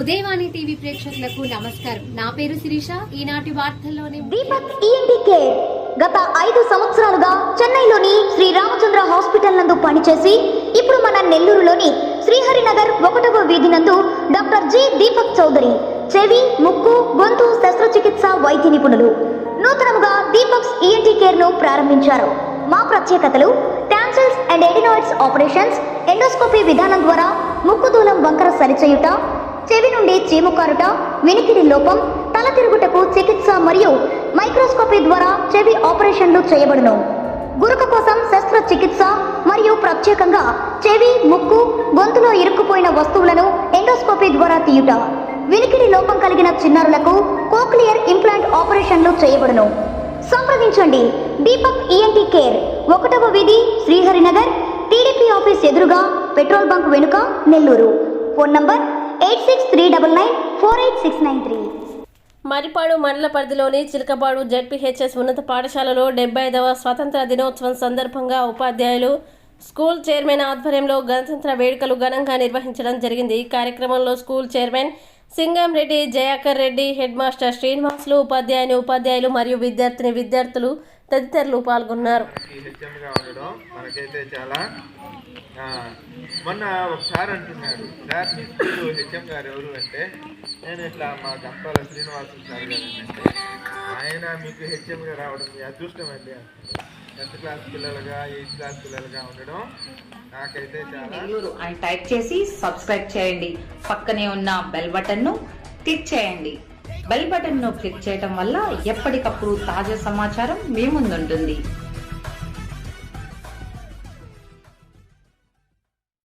Udayavani TV ప్రేక్షకులకు నమస్కారం. నా పేరు శిరీష. ఈనాటి వార్తల్లోని దీపక్ ఈఎన్టీ కేర్ గత ఐదు సంవత్సరాలుగా చెన్నైలోని శ్రీ రామచంద్ర హాస్పిటల్ నందు పనిచేసి ఇప్పుడు మన నెల్లూరులోని శ్రీహరినగర్ ఒకటవ వీధి నందు డాక్టర్ జి దీపక్ చౌదరి చెవి ముక్కు గొంతు శస్త్రచికిత్స వైద్య నిపుణులు. నూతనముగా దీపక్స్ ఈఎన్టీ కేర్ను ప్రారంభించారు. మా ప్రత్యేకతలు tonsils and adenoids operations endoscopy విధానం ద్వారా ముక్కు దూలం వంకర సరిచేయుట చెవి నుండి చీము కారుట వినికిడి లోపం తల తిరుగుటకు చికిత్స మరియు మైక్రోస్కోపీ ద్వారా చెవి ఆపరేషన్లు చేయబడును. గురుక కోసం శస్త్రచికిత్స మరియు ప్రత్యేకంగా చెవి ముక్కు గొంతులో ఇరుక్కుపోయిన వస్తువులను ఎండోస్కోపీ ద్వారా తీయుట. వినికిడి లోపం కలిగిన చిన్నారులకు కోక్లియర్ ఇంప్లాంట్ ఆపరేషన్లు చేయబడును. సంప్రదించండి. Deepak ENT care. ఒకటవ వీధి శ్రీహరినగర్ టీడీపీ ఆఫీస్ ఎదురుగా పెట్రోల్ బంక్ వెనుక Nellore. Phone number eight six three double nine four eight six nine three. Maripadu మండల పరిధిలోని చిలకపాడు జెడ్పీహెచ్ఎస్ ఉన్నత పాఠశాలలో డెబ్బై ఐదవ స్వాతంత్ర దినోత్సవం సందర్భంగా ఉపాధ్యాయులు స్కూల్ చైర్మన్ ఆధ్వర్యంలో గణతంత్ర వేడుకలు ఘనంగా నిర్వహించడం జరిగింది. ఈ కార్యక్రమంలో school chairman Singam Reddy Jayakar Reddy head master Srinivasulu ఉపాధ్యాయుని ఉపాధ్యాయులు మరియు విద్యార్థిని విద్యార్థులు తదితరులు పాల్గొన్నారు. మనకైతే చాలా మొన్న ఒకసారి అంటున్నాడు. సార్ స్కూల్ హెచ్ఎం గారు ఎవరు అంటే నేను ఇట్లా మా గంపాల శ్రీనివాసు సార్ గారు అంటే ఆయన మీకు హెచ్ఎంగా రావడం మీ అదృష్టం అండి టెన్త్ క్లాస్ పిల్లలుగా ఎయిత్ క్లాస్ పిల్లలుగా ఉండడం నాకైతే చాలా అని టైప్ చేసి సబ్స్క్రైబ్ చేయండి. పక్కనే ఉన్న బెల్ బటన్ను క్లిక్ చేయండి. బెల్ బటన్ను క్లిక్ చేయడం వల్ల ఎప్పటికప్పుడు తాజా సమాచారం మీ ముందుంటుంది.